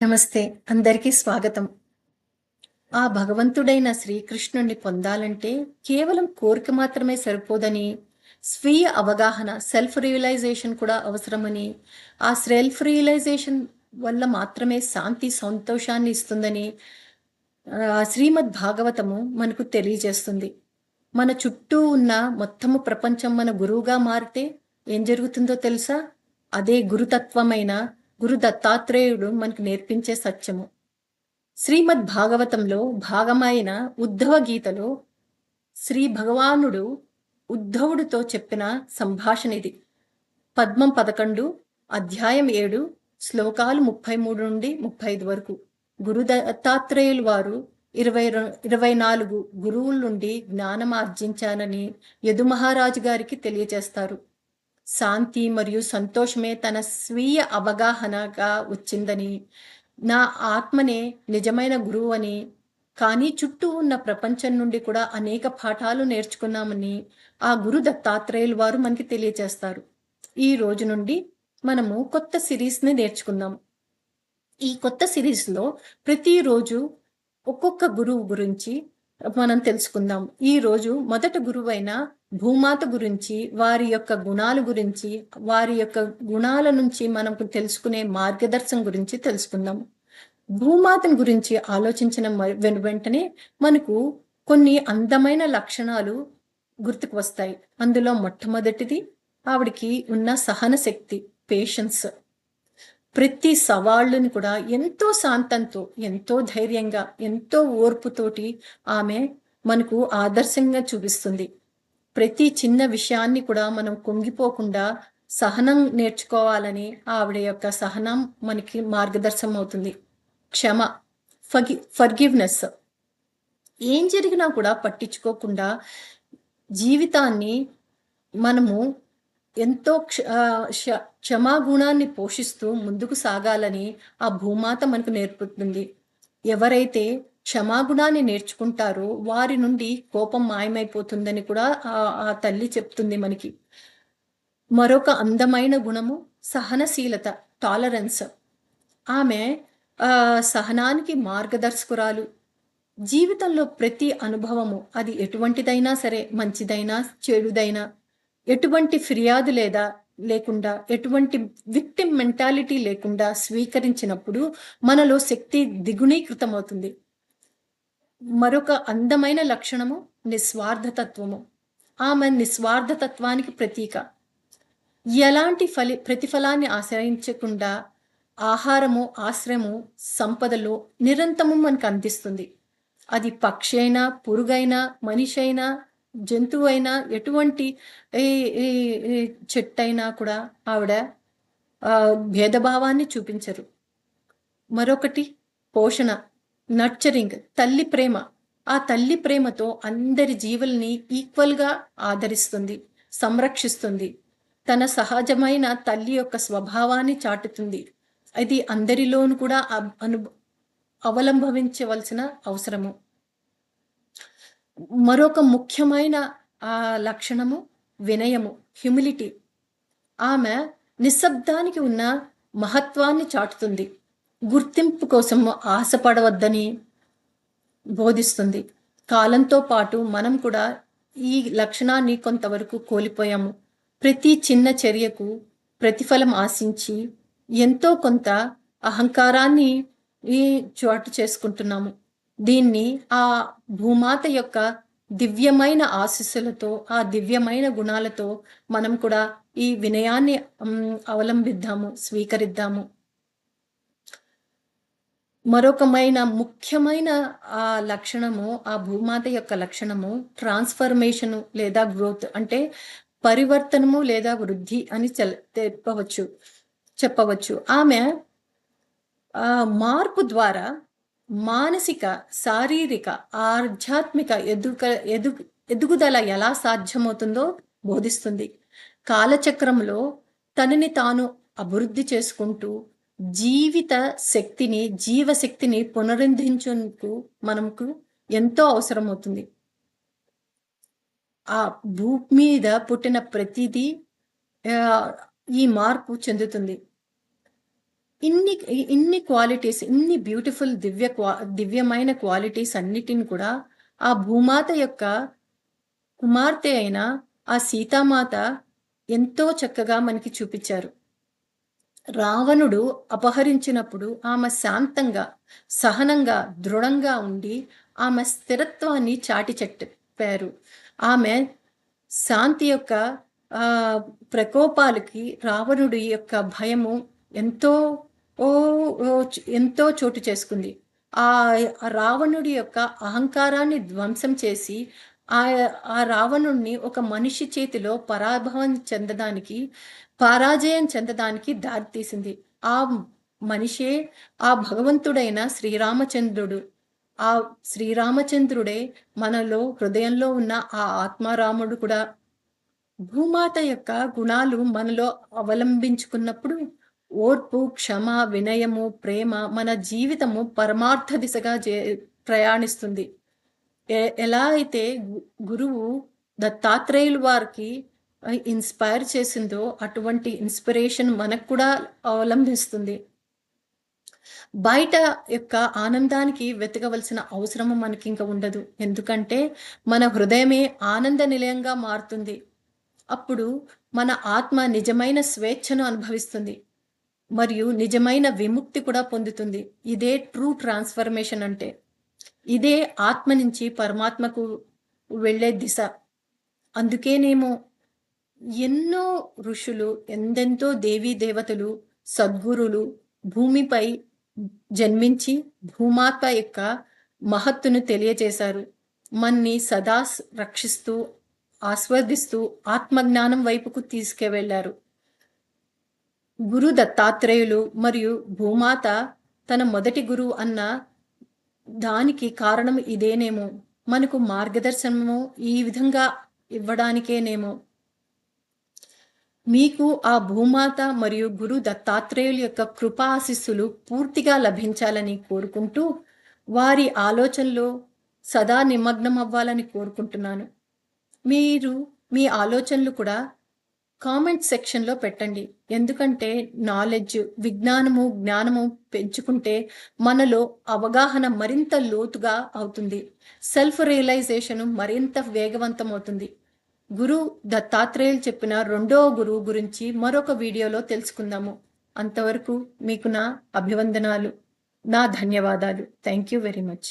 నమస్తే అందరికీ స్వాగతం. ఆ భగవంతుడైన శ్రీకృష్ణుణ్ణి పొందాలంటే కేవలం కోరిక మాత్రమే సరిపోదని స్వీయ అవగాహన సెల్ఫ్ రియలైజేషన్ కూడా అవసరమని ఆ సెల్ఫ్ రియలైజేషన్ వల్ల మాత్రమే శాంతి సంతోషాన్ని ఇస్తుందని శ్రీమద్ భాగవతము మనకు తెలియజేస్తుంది. మన చుట్టూ ఉన్న మొత్తము ప్రపంచం మన గురువుగా మారితే ఏం జరుగుతుందో తెలుసా? అదే గురుతత్వమైన గురు దత్తాత్రేయుడు మనకు నేర్పించే సత్యము. శ్రీమద్ భాగవతంలో భాగమైన ఉద్ధవ గీతలో శ్రీ భగవానుడు ఉద్ధవుడితో చెప్పిన సంభాషణ ఇది. పద్మం పదకొండు అధ్యాయం ఏడు శ్లోకాలు ముప్పై మూడు నుండి ముప్పై ఐదు వరకు. గురు దత్తాత్రేయులు వారు ఇరవై ఇరవై నాలుగు గురువుల నుండి జ్ఞానం ఆర్జించానని యదు మహారాజు గారికి తెలియజేస్తారు. శాంతి మరియు సంతోషమే తన స్వీయ అవగాహనగా వచ్చిందని. నా ఆత్మనే నిజమైన గురువు అని కానీ చుట్టూ ఉన్న ప్రపంచం నుండి కూడా అనేక పాఠాలు నేర్చుకున్నామని ఆ గురు దత్తాత్రేయులు వారు మనకి తెలియజేస్తారు. ఈ రోజు నుండి మనము కొత్త సిరీస్ని నేర్చుకుందాం. ఈ కొత్త సిరీస్లో ప్రతిరోజు ఒక్కొక్క గురువు గురించి మనం తెలుసుకుందాం. ఈ రోజు మొదట గురువైన భూమాత గురించి వారి యొక్క గుణాల గురించి వారి యొక్క గుణాల నుంచి మనకు తెలుసుకునే మార్గదర్శనం గురించి తెలుసుకుందాం. భూమాతను గురించి ఆలోచించిన వెను వెంటనే మనకు కొన్ని అందమైన లక్షణాలు గుర్తుకు వస్తాయి. అందులో మొట్టమొదటిది ఆవిడికి ఉన్న సహన శక్తి పేషెన్స్ ప్రతి సవాళ్ళని కూడా ఎంతో శాంతంతో ఎంతో ధైర్యంగా ఎంతో ఓర్పుతోటి ఆమె మనకు ఆదర్శంగా చూపిస్తుంది. ప్రతి చిన్న విషయాన్ని కూడా మనం కుంగిపోకుండా సహనం నేర్చుకోవాలని ఆవిడ యొక్క సహనం మనకి మార్గదర్శనం అవుతుంది క్షమ ఫగి ఫర్గివ్నెస్ ఏం జరిగినా కూడా పట్టించుకోకుండా జీవితాన్ని మనము ఎంతో క్ష క్షమాగుణాన్ని పోషిస్తూ ముందుకు సాగాలని ఆ భూమాత మనకు నేర్పుతుంది. ఎవరైతే క్షమాగుణాన్ని నేర్చుకుంటారో. వారి నుండి కోపం మాయమైపోతుందని కూడా ఆ తల్లి చెప్తుంది మనకి. మరొక అందమైన గుణము సహనశీలత టాలరెన్స్ ఆమె సహనానికి మార్గదర్శకురాలు. జీవితంలో ప్రతి అనుభవము అది ఎటువంటిదైనా సరే మంచిదైనా చెడుదైనా ఎటువంటి ఫిర్యాదు లేదా లేకుండా ఎటువంటి విక్టిమ్ మెంటాలిటీ లేకుండా స్వీకరించినప్పుడు మనలో శక్తి దిగుణీకృతమవుతుంది మరొక అందమైన లక్షణము నిస్వార్థతత్వము. ఆమె నిస్వార్థతత్వానికి ప్రతీక. ఎలాంటి ఫలి ప్రతిఫలాన్ని ఆశ్రయించకుండా ఆహారము ఆశ్రయము సంపదలు నిరంతరము మనకు అందిస్తుంది. అది పక్షి అయినా పురుగైనా మనిషి అయినా జంతువు అయినా ఎటువంటి చెట్టు అయినా కూడా ఆవిడ భేదభావాన్ని చూపించరు. మరొకటి పోషణ. నర్చరింగ్ తల్లి ప్రేమ. ఆ తల్లి ప్రేమతో అందరి జీవుల్ని ఈక్వల్గా ఆదరిస్తుంది సంరక్షిస్తుంది. తన సహజమైన తల్లి యొక్క స్వభావాన్ని చాటుతుంది. అది అందరిలోను కూడా అను అవలంబించవలసిన అవసరము. మరొక ముఖ్యమైన ఆ లక్షణము వినయము హ్యూమిలిటీ ఆమె నిశ్శబ్దానికి ఉన్న మహత్వాన్ని చాటుతుంది. గుర్తింపు కోసం ఆశపడవద్దని బోధిస్తుంది. కాలంతో పాటు మనం కూడా ఈ లక్షణాన్ని కొంతవరకు కోల్పోయాము. ప్రతి చిన్న చర్యకు ప్రతిఫలం ఆశించి ఎంతో కొంత అహంకారాన్ని ఈ చోటు చేసుకుంటున్నాము. దీన్ని ఆ భూమాత యొక్క దివ్యమైన ఆశీస్సులతో ఆ దివ్యమైన గుణాలతో మనం కూడా ఈ వినయాన్ని అవలంబిద్దాము స్వీకరిద్దాము. మరొకమైన ముఖ్యమైన ఆ లక్షణము ఆ భూమాత యొక్క లక్షణము ట్రాన్స్ఫర్మేషను లేదా గ్రోత్ అంటే పరివర్తనము లేదా వృద్ధి అని చెప్పవచ్చు చెప్పవచ్చు. ఆమె మార్పు ద్వారా మానసిక శారీరక ఆధ్యాత్మిక ఎదుక ఎదు ఎదుగుదల ఎలా సాధ్యమవుతుందో బోధిస్తుంది. కాలచక్రంలో తనని తాను అభివృద్ధి చేసుకుంటూ జీవిత శక్తిని జీవశక్తిని పునరుద్ధరించేందుకు మనకు ఎంతో అవసరం అవుతుంది ఆ భూమి మీద పుట్టిన ప్రతిదీ ఈ మార్పు చెందుతుంది. ఇన్ని ఇన్ని క్వాలిటీస్ ఇన్ని బ్యూటిఫుల్ దివ్య క్వా దివ్యమైన క్వాలిటీస్ అన్నిటిని కూడా ఆ భూమాత యొక్క కుమార్తె అయిన ఆ సీతామాత ఎంతో చక్కగా మనకి చూపించారు. రావణుడు అపహరించినప్పుడు ఆమె శాంతంగా సహనంగా దృఢంగా ఉండి ఆమె స్థిరత్వాన్ని చాటి చెప్పారు. ఆమె శాంతి యొక్క ప్రకోపాలకి రావణుడి యొక్క భయము ఎంతో ఓ ఎంతో చోటు చేసుకుంది. ఆ రావణుడి యొక్క అహంకారాన్ని ధ్వంసం చేసి ఆ ఆ రావణుణ్ణి ఒక మనిషి చేతిలో పరాభవం చెందడానికి పరాజయం చెందడానికి దారితీసింది. ఆ మనిషే ఆ భగవంతుడైన శ్రీరామచంద్రుడు. ఆ శ్రీరామచంద్రుడే మనలో హృదయంలో ఉన్న ఆ ఆత్మారాముడు కూడా. భూమాత యొక్క గుణాలు మనలో అవలంబించుకున్నప్పుడు ఓర్పు క్షమ వినయము ప్రేమ మన జీవితము పరమార్థ దిశగా జే ప్రయాణిస్తుంది. ఎలా అయితే గు- గురువు దత్తాత్రేయులు వారికి ఇన్స్పైర్ చేసిందో అటువంటి ఇన్స్పిరేషన్ మనకు కూడా అవలంబిస్తుంది. బయట యొక్క ఆనందానికి వెతకవలసిన అవసరము మనకి ఇంకా ఉండదు. ఎందుకంటే మన హృదయమే ఆనంద నిలయంగా మారుతుంది. అప్పుడు మన ఆత్మ నిజమైన స్వేచ్ఛను అనుభవిస్తుంది. మరియు నిజమైన విముక్తి కూడా పొందుతుంది. ఇదే ట్రూ ట్రాన్స్ఫర్మేషన్ అంటే. ఇదే ఆత్మ నుంచి పరమాత్మకు వెళ్ళే దిశ. అందుకేనేమో ఎన్నో ఋషులు ఎందెంతో దేవీ దేవతలు సద్గురులు భూమిపై జన్మించి భూమాత యొక్క మహత్తును తెలియజేశారు మన్ని సదా రక్షిస్తూ ఆస్వాదిస్తూ ఆత్మజ్ఞానం వైపుకు తీసుకువెళ్ళారు గురు దత్తాత్రేయులు మరియు భూమాత తన మొదటి గురువు అన్న దానికి కారణం ఇదేనేమో? మనకు మార్గదర్శనము ఈ విధంగా ఇవ్వడానికేనేమో? మీకు ఆ భూమాత మరియు గురు దత్తాత్రేయుల యొక్క కృపాశిస్సులు పూర్తిగా లభించాలని కోరుకుంటూ వారి ఆలోచనలో సదా నిమగ్నం అవ్వాలని కోరుకుంటున్నాను. మీరు మీ ఆలోచనలు కూడా కామెంట్ సెక్షన్లో పెట్టండి. ఎందుకంటే నాలెడ్జ్ విజ్ఞానము జ్ఞానము పెంచుకుంటే మనలో అవగాహన మరింత లోతుగా అవుతుంది. సెల్ఫ్ రియలైజేషన్ మరింత వేగవంతం అవుతుంది గురు దత్తాత్రేయులు చెప్పిన రెండో గురువు గురించి మరొక వీడియోలో తెలుసుకుందాము. అంతవరకు మీకు నా అభివందనాలు. నా ధన్యవాదాలు. Thank you very much.